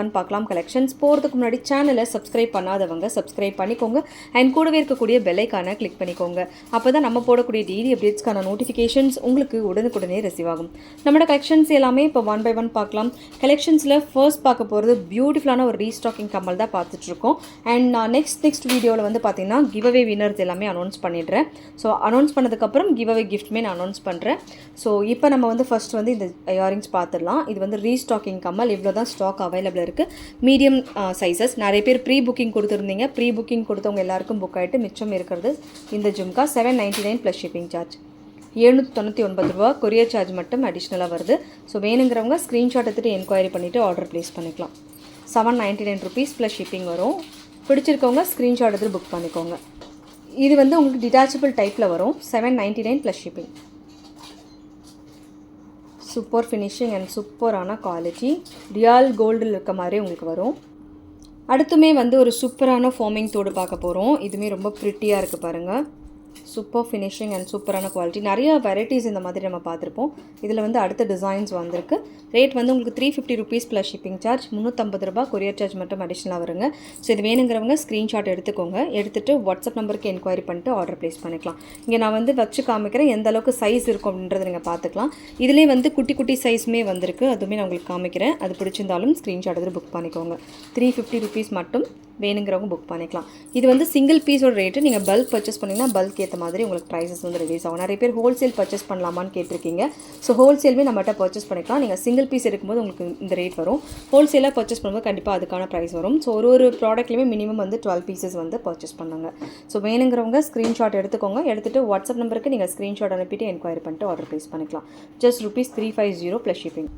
One பார்க்கலாம். Collections போகிறதுக்கு முன்னாடி சேனலை சப்ஸ்கிரைப் பண்ணாதவங்க சப்ஸ்கிரைப் பண்ணிக்கோங்க. அண்ட் கூடவே இருக்கக்கூடிய பெல்லைக்கான கிளிக் பண்ணிக்கோங்க. அப்போ தான் நம்ம போடக்கூடிய டெய்லி அப்டேட்ஸ்க்கான நோட்டிஃபிகேஷன்ஸ் உங்களுக்கு உடனுக்குடனே ரிசீவ் ஆகும். நம்மளோட கலெக்ஷன்ஸ் எல்லாமே இப்போ ஒன் பை ஒன் பார்க்கலாம். கலெக்ஷன்ஸில் ஃபர்ஸ்ட் பார்க்க போகிறது பியூட்டிஃபுல்லான ஒரு ரீஸ்டாக்கிங் கம்மல் தான் பார்த்துட்ருக்கோம். அண்ட் நான் நெக்ஸ்ட் நெக்ஸ்ட் வீடியோவில் வந்து பார்த்தீங்கன்னா கிவ் அவே வினர்ஸ் எல்லாமே அனௌன்ஸ் பண்ணிடுறேன். ஸோ அனௌன்ஸ் பண்ணதுக்கப்புறம் கிவ் அவே கிஃப்ட்மே நான் அனௌன்ஸ் பண்ணுறேன் ஸோ இப்போ நம்ம வந்து ஃபர்ஸ்ட் வந்து இந்த இயரிங்ஸ் பார்த்துடலாம். இது வந்து ரீஸ்டாக்கிங் கம்மல். இவ்வளோ தான் ஸ்டாக் அவைலபிள் இருக்குது மீடியம் சைஸஸ் நிறைய பேர் ப்ரீ புக்கிங் கொடுத்துருந்தீங்க. ப்ரீ புக்கிங் கொடுத்தவங்க எல்லாருக்கும் புக் ஆகிட்டு மிச்சம் இருக்கிறது இந்த jhumka seven ninety nine plus shipping charge எழுநூற்றி தொண்ணூற்றி ஒன்பது ரூபா. கொரியர் சார்ஜ் மட்டும் அடிஷ்னலாக வருது. ஸோ வேணுங்கிறவங்க ஸ்க்ரீன்ஷாட் எடுத்துகிட்டு என்கொயரி பண்ணிவிட்டு ஆர்டர் ப்ளேஸ் பண்ணிக்கலாம். Seven ninety nine rupees plus shipping வரும். பிடிச்சிருக்கவங்க ஸ்க்ரீன்ஷாட் எடுத்து புக் பண்ணிக்கோங்க. இது வந்து உங்களுக்கு டிட்டாச்சபிள் டைப்பில் வரும். Seven ninety nine plus shipping super finishing and சூப்பரான குவாலிட்டி ரியால் கோல்டில் இருக்க மாதிரி உங்களுக்கு வரும். அடுத்துமே வந்து ஒரு சூப்பரான ஃபார்மிங் தோடு பார்க்க போகிறோம் இதுவுமே ரொம்ப ப்ரிட்டியாக இருக்குது பாருங்கள் சூப்பர் ஃபினிஷிங் அண்ட் சூப்பரான குவாலிட்டி நிறைய வெரைட்டிஸ் இந்த மாதிரி நம்ம பார்த்துருப்போம். இதில் வந்து அடுத்த டிசைன்ஸ் வந்திருக்கு. ரேட் வந்து உங்களுக்கு three fifty rupees plus shipping charge முந்நூற்றம்பது ரூபா கொரியர் சார்ஜ் மட்டும் அடிஷ்னலாக வருங்க. ஸோ இது வேணுங்கிறவங்க ஸ்க்ரீன்ஷாட் எடுத்துக்கோங்க. எடுத்துகிட்டு வாட்ஸ்அப் நம்பருக்கு என்கொயரி பண்ணிட்டு ஆர்டர் ப்ளேஸ் பண்ணிக்கலாம். இங்கே நான் வந்து வச்சு காமிக்கிறேன். எந்த அளவுக்கு சைஸ் இருக்கும் அப்படின்றத நீங்கள் பார்த்துக்கலாம். இதிலே வந்து குட்டி குட்டி சைஸுமே வந்திருக்கு. அதுவுமே நான் உங்களுக்கு காமிக்கிறேன். அது பிடிச்சிருந்தாலும் ஸ்க்ரீன்ஷாட் எடுத்து புக் பண்ணிக்கோங்க. த்ரீ ஃபிஃப்டி ருபீஸ் மட்டும் வேணுங்கிறவங்க புக் பண்ணிக்கலாம். இது வந்து சிங்கிள் பீஸோட ரேட்டு நீங்கள் பல்க் பர்ச்சேஸ் பண்ணிங்கன்னா பல்க் ஏற்ற மாதிரி உங்களுக்கு ப்ரைஸஸ் வந்து ரிலீஸ் ஆகும். நிறைய பேர் ஹோல்சேல் பர்ச்சேஸ் பண்ணலாமான்னு கேட்டிருக்கீங்க. ஸோ ஹோல்சேலுமே நம்மகிட்ட பர்ச்சேஸ் பண்ணிக்கலாம். நீங்கள் சிங்கிள் பீஸ் எடுக்கும்போது உங்களுக்கு இந்த ரேட் வரும். ஹோல்சேலாக பர்ச்சேஸ் பண்ணும்போது கண்டிப்பாக அதுக்கான ப்ரைஸ் வரும். ஸோ ஒரு ஒரு ப்ராடக்ட்லேயுமே மினிமம் வந்து டுவெல் பீசஸ் வந்து பர்ச்சேஸ் பண்ணுங்க. ஸோ வேணுங்கிறவங்க ஸ்க்ரீன்ஷாட் எடுத்துக்கோங்க. எடுத்துகிட்டு வாட்ஸ்அப் நம்பருக்கு நீங்கள் ஸ்க்ரீன்ஷாட் அனுப்பிட்டு என்கொயரி பண்ணிட்டு ஆர்டர் ப்ளேஸ் பண்ணிக்கலாம். Just rupees three five zero plus shipping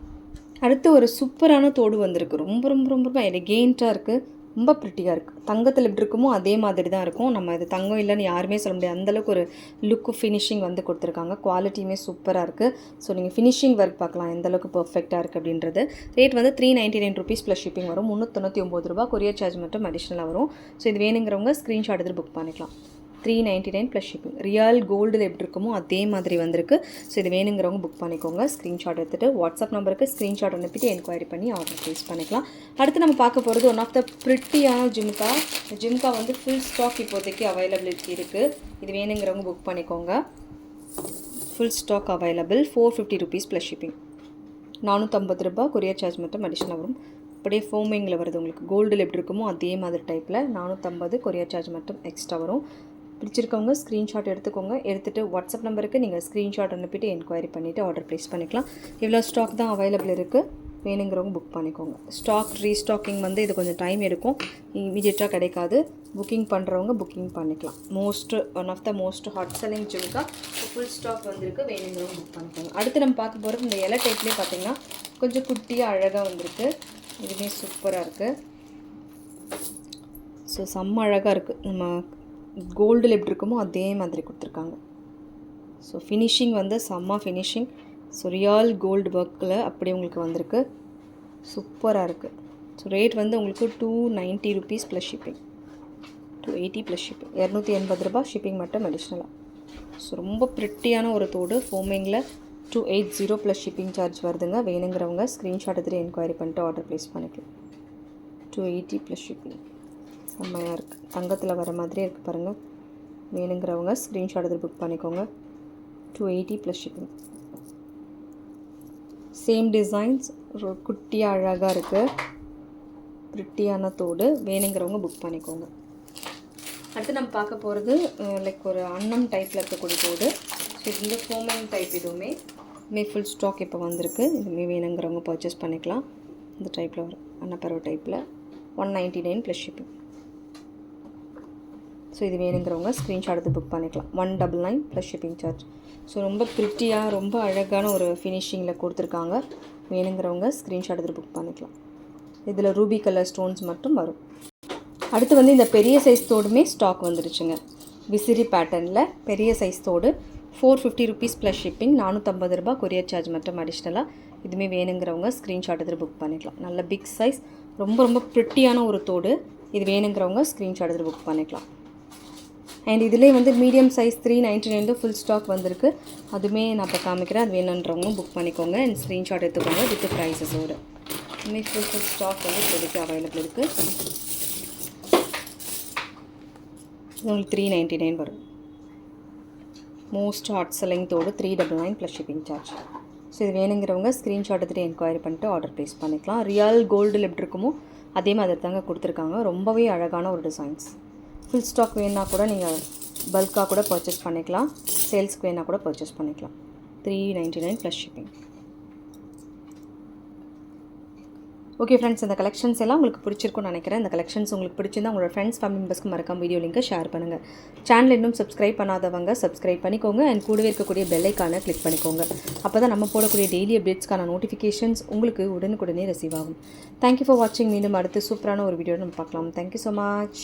அடுத்து ஒரு சூப்பரான தோடு வந்திருக்கு. ரொம்ப ரொம்ப ரொம்ப எலிகேண்ட்டாக இருக்குது ரொம்ப ப்ரிட்டியாக இருக்குது தங்கத்தில் எப்படி இருக்குமோ அதே மாதிரி தான் இருக்கும். நம்ம இது தங்கம் இல்லைன்னு யாருமே சொல்ல முடியாது. அந்தளவுக்கு ஒரு லுக்கு ஃபினிஷிங் வந்து கொடுத்துருக்காங்க. குவாலிட்டியுமே சூப்பராக இருக்குது ஸோ நீங்கள் ஃபினிஷிங் ஒர்க் பார்க்கலாம். எந்த அளவுக்கு பர்ஃபெக்டாக இருக்குது அப்படின்றது. ரேட் வந்து three ninety nine rupees plus shipping வரும் முந்நூற்றி ஒம்பது ரூபா கொரியர் சார்ஜ் மட்டும் அடிஷ்னலாக வரும். ஸோ இது வேணுங்கிறவங்க ஸ்க்ரீன்ஷாட் எடுத்து புக் பண்ணிக்கலாம். Three ninety nine plus shipping real கோல்டில் எப்படி இருக்குமோ அதே மாதிரி வந்திருக்கு. ஸோ இது வேணுங்கிறவங்க புக் பண்ணிக்கோங்க. ஸ்க்ரீன்ஷாட் எடுத்துகிட்டு வாட்ஸ்அப் நம்பருக்கு ஸ்க்ரீன்ஷாட் அனுப்பிட்டு என்கொயரி பண்ணி ஆர்டர் ப்ளேஸ் பண்ணிக்கலாம். அடுத்து நம்ம பார்க்க போகிறது ஒன் ஆஃப் த ப்ரிட்டியான ஜிம்கா. ஜிம்கா வந்து ஃபுல் ஸ்டாக் இப்போதைக்கு அவைலபிலிட்டி இருக்குது இது வேணுங்கிறவங்க புக் பண்ணிக்கோங்க. Full stock available four fifty rupees plus shipping நானூற்றம்பது ரூபாய் கொரியர் சார்ஜ் மட்டும் அடிஷ்னலாக வரும். அப்படியே ஃபோமிங்கில் வருது உங்களுக்கு. கோல்டில் எப்படி இருக்குமோ அதே மாதிரி டைப்பில் நானூற்றம்பது கொரியர் சார்ஜ் மட்டும் எக்ஸ்ட்ரா வரும். பிடிச்சிருக்கவங்க ஸ்க்ரீன்ஷாட் எடுத்துக்கோங்க. எடுத்துகிட்டு வாட்ஸ்அப் நம்பருக்கு நீங்கள் ஸ்க்ரீன்ஷாட் அனுப்பிட்டு என்கொயரி பண்ணிவிட்டு ஆர்டர் ப்ளேஸ் பண்ணிக்கலாம். இவ்வளோ ஸ்டாக் தான் அவைலபிள் இருக்குது வேணுங்கிறவங்க புக் பண்ணிக்கோங்க. ஸ்டாக் ரீஸ்டாக்கிங் வந்து இது கொஞ்சம் டைம் எடுக்கும். இமீடியட்டாக கிடைக்காது. புக்கிங் பண்ணுறவங்க புக்கிங் பண்ணிக்கலாம். Most one of the most hot selling jhumka full stock வந்திருக்கு. வேணுங்கிறவங்க புக் பண்ணிக்கோங்க. அடுத்து நம்ம பார்க்க போகிறது இந்த இலை டைப்லேயே பார்த்தீங்கன்னா கொஞ்சம் குட்டியாக அழகாக வந்திருக்கு. இதுவுமே சூப்பராக இருக்குது ஸோ செம்ம அழகாக இருக்குது நம்ம கோல்டில் எப்படி இருக்குமோ அதே மாதிரி கொடுத்துருக்காங்க. ஸோ ஃபினிஷிங் வந்து செம்ம ஃபினிஷிங் ஸோ ரியல் கோல்டு ஒர்க்கில் அப்படி உங்களுக்கு வந்திருக்கு. சூப்பராக இருக்குது ஸோ ரேட் வந்து உங்களுக்கு two ninety rupees plus shipping two eighty plus shipping இரநூத்தி எண்பது ரூபாய் ஷிப்பிங் மட்டும் அடிஷ்னலாக ஸோ ரொம்ப ப்ரிட்டியான ஒரு தோடு. ஃபோமிங்கில் two eight zero plus shipping charge வருதுங்க. வேணுங்கிறவங்க ஸ்க்ரீன்ஷாட் எடுத்துகிட்டு என்கொயரி பண்ணிட்டு ஆர்டர் ப்ளேஸ் பண்ணிக்கலாம். டூ எயிட்டி ப்ளஸ் ஷிப்பிங் செம்மையாக இருக்குது தங்கத்தில் வர மாதிரி இருக்குது பாருங்கள் வேணுங்கிறவங்க ஸ்க்ரீன்ஷாட் எடுத்து புக் பண்ணிக்கோங்க. Two eighty plus shipping same designs குட்டியாக அழகாக இருக்குது பிரிட்டியான தோடு வேணுங்கிறவங்க புக் பண்ணிக்கோங்க. அடுத்து நம்ம பார்க்க போகிறது லைக் ஒரு அன்னம் டைப்பில் இருக்கக்கூடிய தோடு. ஸோ இது வந்து ஃபோமன் டைப் இதுவுமே. மே ஃபுல் ஸ்டாக் இப்போ வந்திருக்கு. இதுவுமே வேணுங்கிறவங்க பர்ச்சேஸ் பண்ணிக்கலாம். இந்த டைப்பில் வரும். அன்னப்பறவை டைப்பில் one ninety nine plus shipping so இது வேணுங்கிறவங்க ஸ்க்ரீன்ஷாட் எடுத்து புக் பண்ணிக்கலாம். One double nine plus shipping charge so ரொம்ப ப்ரிட்டியாக ரொம்ப அழகான ஒரு ஃபினிஷிங்கில் கொடுத்துருக்காங்க. வேணுங்கிறவங்க ஸ்க்ரீன்ஷாட் எடுத்து புக் பண்ணிக்கலாம். இதில் ரூபி கலர் ஸ்டோன்ஸ் மட்டும் வரும். அடுத்து வந்து இந்த பெரிய சைஸ் தோடுமே ஸ்டாக் வந்துருச்சுங்க. விசிறி பேட்டர்னில் பெரிய சைஸ் தோடு four fifty rupees plus shipping நானூற்றம்பது ரூபாய் கொரியர் சார்ஜ் மட்டும் அடிஷ்னலாக இதுவுமே வேணுங்கிறவங்க ஸ்க்ரீன்ஷாட் எடுத்து புக் பண்ணிக்கலாம். நல்ல பிக் சைஸ் ரொம்ப ரொம்ப ப்ரிட்டியான ஒரு தோடு. இது வேணுங்கிறவங்க ஸ்க்ரீன்ஷாட் எடுத்து புக் பண்ணிக்கலாம். அண்ட் இதிலே வந்து medium size three ninety nine full stock வந்திருக்கு. அதுவுமே நான் இப்போ காமிக்கிறேன். அது வேணுன்றவங்க புக் பண்ணிக்கோங்க அண்ட் ஸ்க்ரீன்ஷாட் எடுத்துக்கோங்க வித் ப்ரைஸஸோடு இதுவுமே ஃபுல் ஃபுல் ஸ்டாக் வந்து இப்போதைக்கு அவைலபிள் இருக்குது இது உங்களுக்கு த்ரீ நைன்ட்டி நைன் வரும் most hot selling three double nine plus shipping charge so இது வேணுங்கிறவங்க ஸ்க்ரீன்ஷாட் எடுத்துகிட்டு என்கொயரி பண்ணிட்டு ஆர்டர் ப்ளேஸ் பண்ணிக்கலாம். ரியல் கோல்டில் எப்படி இருக்குமோ அதே மாதிரி தாங்க கொடுத்துருக்காங்க. ரொம்பவே அழகான ஒரு டிசைன்ஸ் ஃபுல் ஸ்டாக் வேணுன்னா கூட நீங்கள் பல்காக கூட பர்ச்சேஸ் பண்ணிக்கலாம். சேல்ஸ்க்கு வேணால் கூட பர்ச்சேஸ் பண்ணிக்கலாம். Three ninety nine plus shipping okay friends இந்த கலெக்ஷன்ஸ் எல்லாம் உங்களுக்கு பிடிச்சிருக்கும்னு நினைக்கிறேன். இந்த கலெக்ஷன்ஸ் உங்களுக்கு பிடிச்சிருந்தா உங்களோட ஃப்ரெண்ட்ஸ் ஃபேமிலி மெம்பர்ஸ்க்கு மறக்காம வீடியோ லிங்கை ஷேர் பண்ணுங்கள் சேனல் இன்னும் சப்ஸ்கிரைப் பண்ணாதவங்க சப்ஸ்கிரைப் பண்ணிக்கோங்க. அண்ட் கூடவே இருக்கக்கூடிய பெல்லைக்கான கிளிக் பண்ணிக்கோங்க. அப்போ தான் நம்ம போடக்கூடிய டெய்லி அப்டேட்ஸ்க்கான நோட்டிஃபிகேஷன்ஸ் உங்களுக்கு உடனுக்குடனே ரிசீவ் ஆகும். தேங்க்யூ ஃபார் வாட்சிங் மீண்டும் அடுத்து சூப்பரான ஒரு வீடியோ நம்ம பார்க்கலாம். Thank you so much